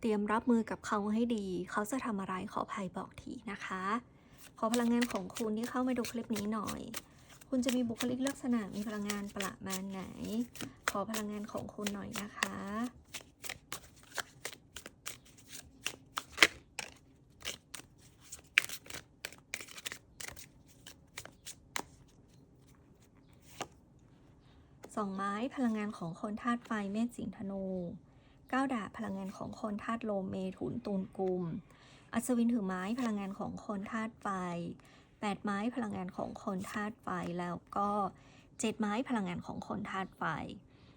เตรียมรับมือกับเขาให้ดี เขาจะทำอะไรขอภัยบอกทีนะคะ ขอพลังงานของคุณที่เข้ามาดูคลิปนี้หน่อย คุณจะมีบุคลิกลักษณะมีพลังงานประมาณไหน ขอพลังงานของคุณหน่อยนะคะสองไม้พลังงานของคนธาตุไฟเมษสิงธนู ก้าดาบพลังงานของคนธาตุลมเมถุนตูนกุม อัศวินถือไม้พลังงานของคนธาตุไฟแปดไม้พลังงานของคนธาตุไฟแล้วก็เจ็ดไม้พลังงานของคนธาตุไฟ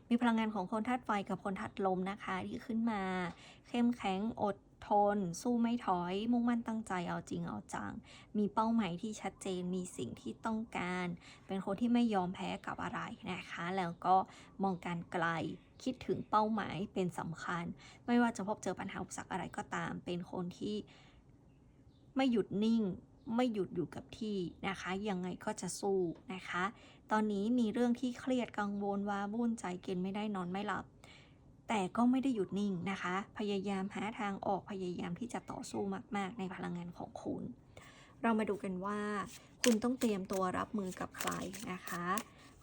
มีพลังงานของคนธาตุไฟกับคนธาตุลมนะคะที่ขึ้นมา เข้มแข็งอด ทน สู้ไม่ถอย มุ่งมั่นตั้งใจเอาจริงเอาจัง มีเป้าหมายที่ชัดเจนมีสิ่งที่ต้องการ เป็นคนที่ไม่ยอมแพ้กับอะไรนะคะ แล้วก็มองการไกลคิดถึงเป้าหมายเป็นสำคัญ ไม่ว่าจะพบเจอปัญหาอุปสรรคอะไรก็ตาม เป็นคนที่ไม่หยุดนิ่งไม่หยุดอยู่กับที่นะคะ ยังไงก็จะสู้นะคะ ตอนนี้มีเรื่องที่เครียดกังวลว่าวุ่นใจกินไม่ได้นอนไม่หลับ แต่ก็ไม่ได้หยุดนิ่งนะคะ พยายามหาทางออกพยายามที่จะต่อสู้มาก ๆ ในพลังงานของคุณ เรามาดูกันว่า คุณต้องเตรียมตัวรับมือกับใครนะคะ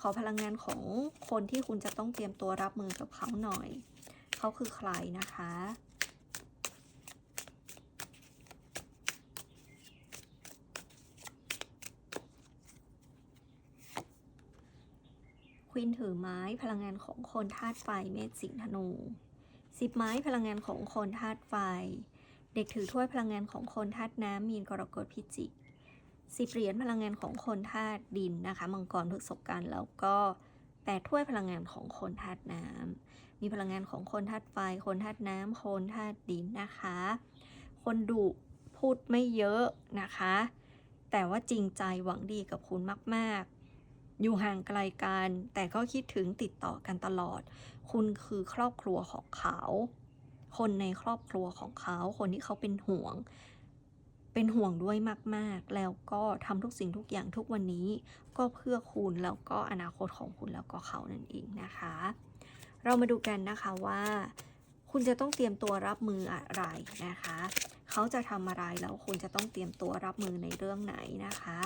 ขอพลังงานของคนที่คุณจะต้องเตรียมตัวรับมือกับเขาหน่อย เขาคือใครนะคะ วินถือไม้พลังงานของคนธาตุไฟเมษสิงห์ธนูสิบไม้พลังงานของคนธาตุไฟ เด็กถือถ้วยพลังงานของคนธาตุน้ำมีนกรกฎพิจิกสิบเหรียญพลังงานของคนธาตุดินนะคะมังกรพฤษกันแล้วก็แปดถ้วยพลังงานของคนธาตุน้ำมีพลังงานของคนธาตุไฟ คนธาตุน้ำคนธาตุดินนะคะ คนดุพูดไม่เยอะนะคะ แต่ว่าจริงใจหวังดีกับคุณมาก ๆ อยู่ห่างไกลกัน แต่ก็คิดถึงติดต่อกันตลอด คุณคือครอบครัวของเขา คนในครอบครัวของเขา คนที่เขาเป็นห่วง เป็นห่วงด้วยมาก ๆ แล้วก็ทำทุกสิ่งทุกอย่างทุกวันนี้ ก็เพื่อคุณแล้วก็อนาคตของคุณแล้วก็เขานั่นเองนะคะ เรามาดูกันนะคะว่า คุณจะต้องเตรียมตัวรับมืออะไรนะคะ เขาจะทำอะไรแล้วคุณจะต้องเตรียมตัวรับมือในเรื่องไหนนะคะ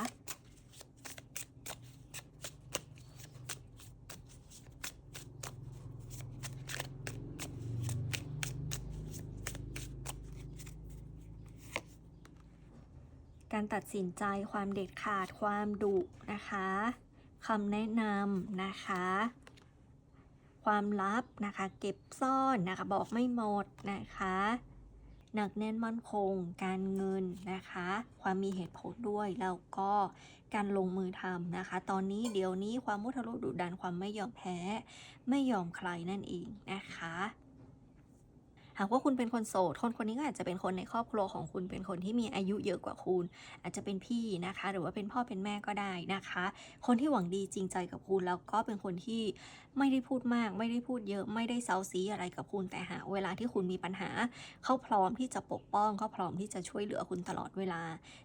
การตัดสินใจความเด็ดขาดความดุนะคะคำแนะนำนะคะ ความลับนะคะ เก็บซ่อนนะคะบอกไม่หมดนะคะหนักแน่นมั่นคง การเงินนะคะ ความมีเหตุผลด้วยแล้วก็การลงมือทำนะคะ ตอนนี้เดี๋ยวนี้ความมุทะลุดุดันความไม่ยอมแพ้ ไม่ยอมใครนั่นเองนะคะ หากว่าคุณเป็นคนโสด คนคนนี้ก็อาจจะเป็นคนในครอบครัวของคุณเป็นคนที่มีอายุเยอะกว่าคุณ อาจจะเป็นพี่นะคะ หรือว่าเป็นพ่อเป็นแม่ก็ได้นะคะ คนที่หวังดีจริงใจกับคุณแล้วก็เป็นคนที่ไม่ได้พูดมาก ไม่ได้พูดเยอะไม่ได้เซาซีอะไรกับคุณแต่หากเวลาที่คุณมีปัญหา เขาพร้อมที่จะปกป้องเขาพร้อมที่จะช่วยเหลือคุณตลอดเวลา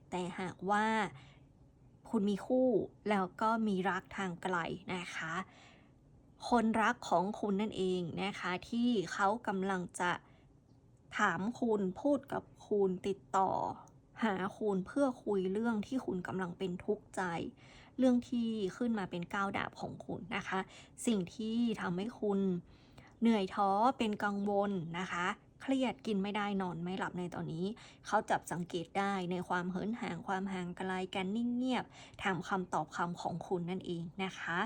แต่หากว่าคุณมีคู่แล้วก็มีรักทางไกลนะคะ คนรักของคุณนั่นเองนะคะ ที่เขากำลังจะ ถามคุณพูดกับคุณติดต่อ หาคุณเพื่อคุยเรื่องที่คุณกำลังเป็นทุกข์ใจ เรื่องที่ขึ้นมาเป็นก้าวดาบของคุณนะคะ สิ่งที่ทำให้คุณเหนื่อยท้อเป็นกังวลนะคะ เครียดกินไม่ได้นอนไม่หลับในตอนนี้ เขาจับสังเกตได้ในความเหินห่างความห่างไกลการนิ่งเงียบถามคำตอบคำของคุณนั่นเองนะคะ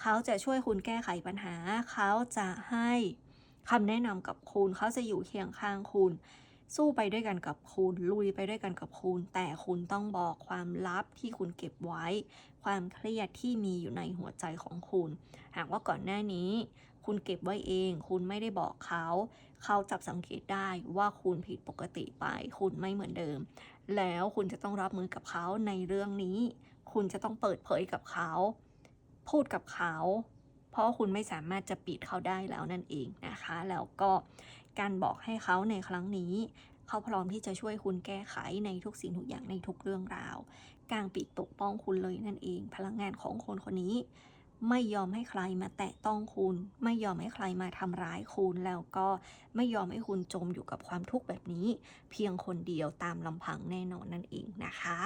เขาจะช่วยคุณแก้ไขปัญหา เขาจะให้ คำแนะนำกับคุณเขาจะอยู่เคียงข้างคุณ สู้ไปด้วยกันกับคุณ ลุยไปด้วยกันกับคุณ แต่คุณต้องบอกความลับที่คุณเก็บไว้ ความเครียดที่มีอยู่ในหัวใจของคุณ หากว่าก่อนหน้านี้ คุณเก็บไว้เอง คุณไม่ได้บอกเขา เขาจับสังเกตได้ว่าคุณผิดปกติไป คุณไม่เหมือนเดิม แล้วคุณจะต้องรับมือกับเขาในเรื่องนี้ คุณจะต้องเปิดเผยกับเขา พูดกับเขา เพราะคุณไม่สามารถจะปิดเขาได้แล้วนั่นเองนะคะ แล้วก็การบอกให้เขาในครั้งนี้ เขาพร้อมที่จะช่วยคุณแก้ไขในทุกสิ่งทุกอย่างในทุกเรื่องราวกางปิดปกป้องคุณเลยนั่นเอง พลังงานของคนคนนี้ ไม่ยอมให้ใครมาแตะต้องคุณ ไม่ยอมให้ใครมาทำร้ายคุณ แล้วก็ไม่ยอมให้คุณจมอยู่กับความทุกข์แบบนี้ เพียงคนเดียวตามลำพังแน่นอนนั่นเองนะคะ